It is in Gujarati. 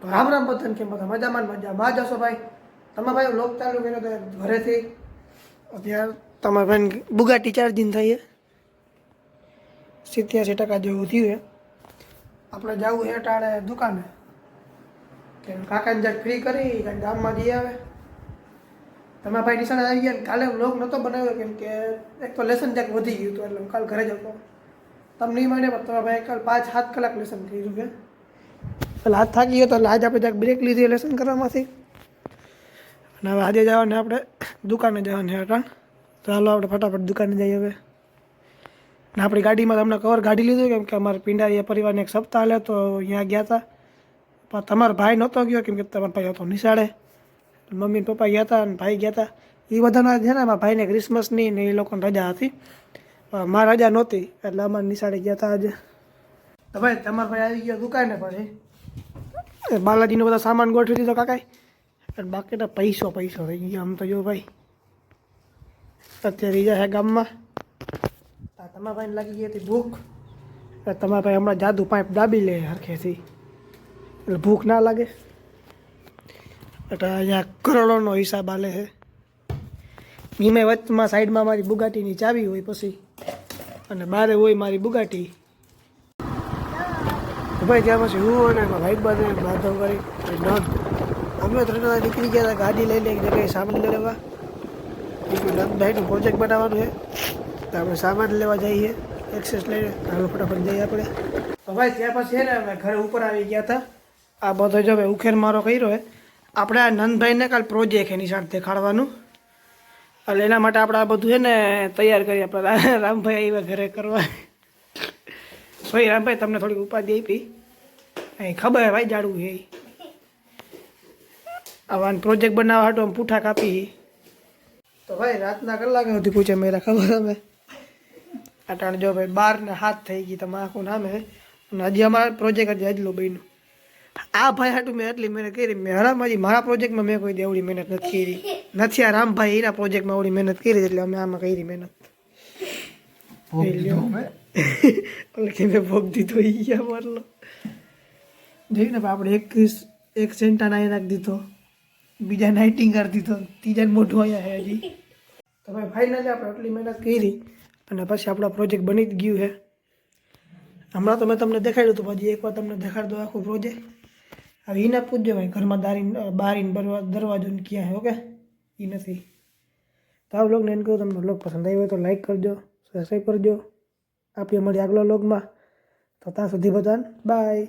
તો રામ રામ બધાને કેમ બધા મજામાં મજામાં? જશો ભાઈ? તમે ભાઈ લોક ચાલુ કર્યો તો ઘરેથી? અત્યારે તમારા ભાઈ બુગાટી ચાર્જિંગ થઈ છે. સિત્યાસી ટકા જેવું થયું આપણે જવું છે ટાળે દુકાને. કે કાકાને જ્યાં ફ્રી કરી કાંઈ ગામમાં જઈ આવે. તમારા ભાઈ નિશાળે આવી ગયા કાલે લોક નહોતો બનાવ્યો, કેમ કે એક તો લેસન જાક વધી ગયું હતું એટલે કાલ ઘરે જ હતો. તમને નહીં માને પણ તમારા ભાઈ કાલ પાંચ સાત કલાક લેસન કર્યું છે. એટલે હાથ થાકી ગયો તો એટલે આજે આપણે જ્યાંક બ્રેક લીધી લેસન કરવામાંથી. અને હવે આજે જવાને આપણે દુકાને જવાની હતા ચાલો આપણે ફટાફટ દુકાને જઈએ હવે. ને આપણી ગાડીમાં તમને કવર કાઢી લીધું કેમ કે અમારા એ પરિવારને એક સપ્તાહ લે તો અહીંયા ગયા હતા પણ તમારો ભાઈ નહોતો ગયો કેમ કે તમારો ભાઈ હતો નિશાળે. મમ્મી પપ્પા ગયા હતા અને ભાઈ ગયા હતા એ બધાના છે ને મારા ભાઈને ક્રિસમસની ને એ લોકોની રજા હતી. પણ મારી રજા નહોતી એટલે અમારે નિશાળે ગયા હતા આજે. તો ભાઈ, તમારો ભાઈ આવી ગયો દુકાને પછી? બાલાજીનો બધા સામાન ગોઠવી દીધો કાકાએ. અને બાકીના પૈસો પૈસો થઈ ગયો આમ તો જો ભાઈ. અત્યારે રીજા જાય ગામમાં. તમારા ભાઈને લાગી ગઈ હતી ભૂખ. એટલે તમારા ભાઈ હમણાં જાદુ પાઇપ દાબી લે હરખેથી. એટલે ભૂખ ના લાગે. એટલે અહીંયા કરોડોનો હિસાબ આલે છે એમાં વચમાં સાઈડમાં મારી બુગાટીની ચાવી હોય પછી. અને બારે હોય મારી બુગાટી. તો ભાઈ ત્યાં પછી હું અને ભાઈ બાદ બાંધો કરી નોંધ. અમે ત્રણ નીકળી ગયા હતા, ગાડી લઈને એક જગ્યાએ સામાન લેવા. નંદભાઈનું પ્રોજેક્ટ બનાવવાનું છે. તો આપણે સામાન લેવા જઈએ એક્સેસ લઈને. હાલો ફટાફટ જઈએ આપણે. તો ભાઈ, ત્યાં પછી છે ને અમે ઘરે ઉપર આવી ગયા હતા. આ બધો જો ભાઈ ઉખેર મારો કર્યો હે આપણે આ નંદભાઈને કાલ પ્રોજેક્ટ એની સાથે દેખાડવાનું. એટલે એના માટે આપણે આ બધું છે ને તૈયાર કરી આપણે રામભાઈ આવ્યા ઘરે કરવા. ભાઈ, રામભાઈ, તમને થોડીક ઉપાધિ આપી. અહીં ખબર હે ભાઈ જાડું છે આવા પ્રોજેક્ટ બનાવવા હાટો આમ પૂઠા કાપી. તો ભાઈ રાતના કલાક સુધી પૂછે મેરા ખબર અમે. અટાણ જો ભાઈ બાર ને હાથ થઈ ગઈ તમે આખું નામે અને હજી અમારા પ્રોજેક્ટ હજી હજલો બન્યું. આ ભાઈ હાટું મેં એટલી મહેનત કરી મેં હરામાજી મારા પ્રોજેક્ટમાં મેં કોઈ દેવડી મહેનત નથી કરી. નથી આ રામભાઈ એના પ્રોજેક્ટમાં એવડી મહેનત કરી એટલે અમે આમાં કરી મહેનત. ભોગ દીધો ઈ ગયા મારલો. જોયું ને આપણે એક એક સેન્ટા નાઈ નાખી દીધો. બીજા નાઇટિંગ કરી દીધો. ત્રીજા મોઢું અહીંયા હે હજી. તો ભાઈ ફાઇનલી આપણે આટલી મહેનત કરી. અને પછી આપણો પ્રોજેક્ટ બની જ ગયું છે હમણાં તો મેં તમને દેખાડ્યું હતું, પછી એકવાર તમને દેખાડ દો આખું પ્રોજેક્ટ હવે એને પૂછજો ભાઈ, ઘરમાં દારી, બારીને દરવાજો ને ક્યાં છે ઓકે? એ નથી. તો આ વ્લોગને એમ કહું તમને વ્લોગ પસંદ આવ્યો હોય તો લાઈક કરજો સબસ્ક્રાઈબ કરજો. આપીએ મળી આગલા વ્લોગમાં તો ત્યાં સુધી બધાને બાય